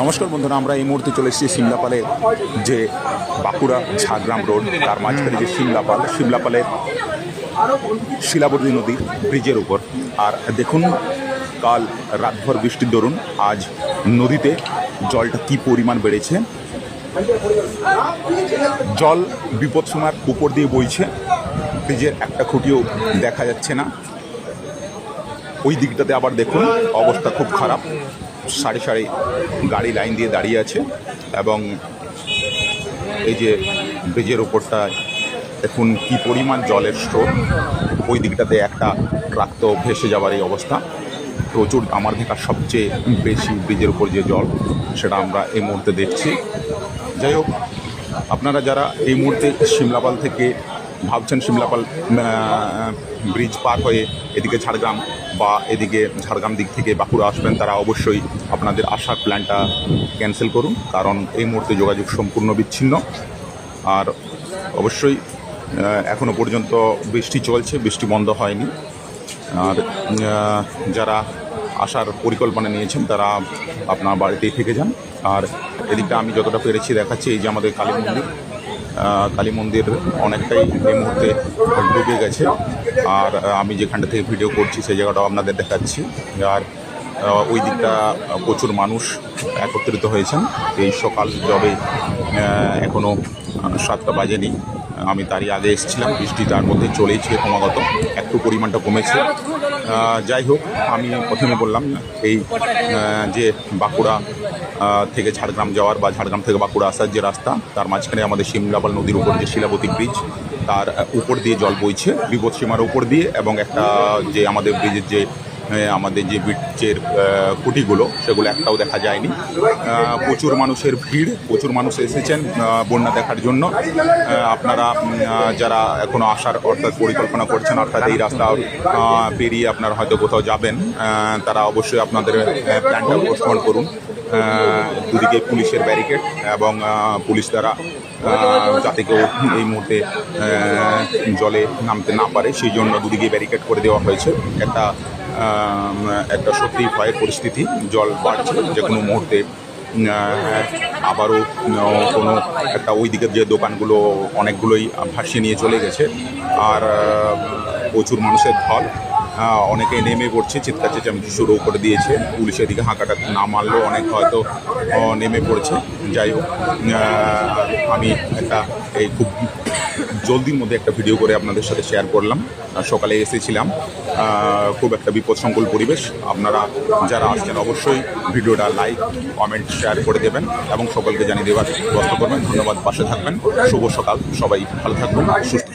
নমস্কার বন্ধুরা, আমরা এই মুহূর্তে চলে এসেছি সিমলাপালে যে বাঁকুড়া ঝাড়গ্রাম রোড, তার মাঝখানে যে সিমলাপাল, সিমলাপালের শিলাবতী নদীর ব্রিজের উপর। আর দেখুন, কাল রাতভর বৃষ্টির দরুন, আজ নদীতে জলটা কি পরিমাণ বেড়েছে। জল বিপদ সীমার উপর দিয়ে বইছে ব্রিজের একটা খুঁটিও দেখা যাচ্ছে না। ওই দিকটাতে আবার দেখুন, অবস্থা খুব খারাপ। সারি সারি গাড়ি লাইন দিয়ে দাঁড়িয়ে আছে এবং এই যে ব্রিজের ওপরটা দেখুন কি পরিমাণ জলের স্রোত। ওই দিকটাতে একটা ট্রাক তো ভেসে যাওয়ার এই অবস্থা। প্রচুর আমার দেখা সবচেয়ে বেশি ব্রিজের উপর যে জল, সেটা আমরা এই মুহূর্তে দেখছি। যাই হোক, আপনারা যারা এই মুহূর্তে সিমলাপাল থেকে ভাবছেন সিমলাপাল আহ, ব্রিজ পার হয়ে এদিকে ঝাড়গ্রাম বা এদিকে ঝাড়গ্রাম দিক থেকে বাঁকুড়া আসবেন তারা অবশ্যই আপনাদের আসার প্ল্যানটা ক্যান্সেল করুন কারণ এই মুহূর্তে যোগাযোগ সম্পূর্ণ বিচ্ছিন্ন। আর অবশ্যই আহ, এখনও পর্যন্ত বৃষ্টি চলছে বৃষ্টি বন্ধ হয়নি। আর যারা আসার পরিকল্পনা নিয়েছেন তারা আপনার বাড়িতেই থেকে যান। আর এদিকটা আমি যতটা পেরেছি দেখাচ্ছি এই যে আমাদের কালী মন্দির কালী মন্দির অনেকটাই এই মুহূর্তে ডুবে গেছে। আর আমি যেখানটা থেকে ভিডিও করছি সেই জায়গাটাও আপনাদের দেখাচ্ছি। আর ওই দিকটা প্রচুর মানুষ একত্রিত হয়েছেন। এই সকাল জবে এখনও সাতটা বাজেনি। আমি তারই আগে এসেছিলাম, বৃষ্টি তার মধ্যে চলেই ছিল ক্রমাগত, একটু পরিমাণটা কমেছে। যাই হোক, আমি প্রথমে বললাম, এই যে বাঁকুড়া থেকে ঝাড়গ্রাম যাওয়ার বা ঝাড়গ্রাম থেকে বাঁকুড়া আসার যে রাস্তা, তার মাঝখানে আমাদের শিমলাপাল নদীর উপর যে শিলাবতী ব্রিজ তার উপর দিয়ে জল বইছে বিপদ সীমার উপর দিয়ে এবং একটা, যে আমাদের ব্রিজের যে আমাদের যে ব্রিজের কুটিগুলো সেগুলো একটাও দেখা যায়নি। প্রচুর মানুষের ভিড়, প্রচুর মানুষ এসেছেন বন্যা দেখার জন্য। আপনারা যারা এখনও আসার অর্থাৎ পরিকল্পনা করছেন, অর্থাৎ এই রাস্তা পেরিয়ে আপনারা হয়তো কোথাও যাবেন তারা অবশ্যই আপনাদের প্ল্যানটা পোস্টপন করুন। দুদিকে পুলিশের ব্যারিকেড এবং পুলিশ দ্বারা যাতে কেউ এই মুহূর্তে জলে নামতে না পারে, সেই জন্য দুদিকে ব্যারিকেড করে দেওয়া হয়েছে। একটা একটা সত্যি ভয়ের পরিস্থিতি, জল বাড়ছে যে কোনো মুহূর্তে আবারও কোনো একটা ওই দিকের যে দোকানগুলো অনেকগুলোই ভাসিয়ে নিয়ে চলে গেছে। আর প্রচুর মানুষের ঢল। অনেকে নেমে পড়ছে, চিৎকার চেঁচামেচি শুরু করে দিয়েছে। পুলিশের দিকে হাঁকাটা না মারলেও অনেক হয়তো নেমে পড়েছে। যাই হোক আমি একটা এই খুব জলদির মধ্যে একটা ভিডিও করে আপনাদের সাথে শেয়ার করলাম। সকালে এসেছিলাম খুব একটা বিপদসংকুল পরিবেশ। আপনারা যারা আসছেন, অবশ্যই ভিডিওটা লাইক কমেন্ট শেয়ার করে দেবেন এবং সকলকে জানিয়ে দেওয়ার ব্যবস্থা করবেন। ধন্যবাদ, পাশে থাকবেন। শুভ সকাল, সবাই ভালো থাকবেন, সুস্থ।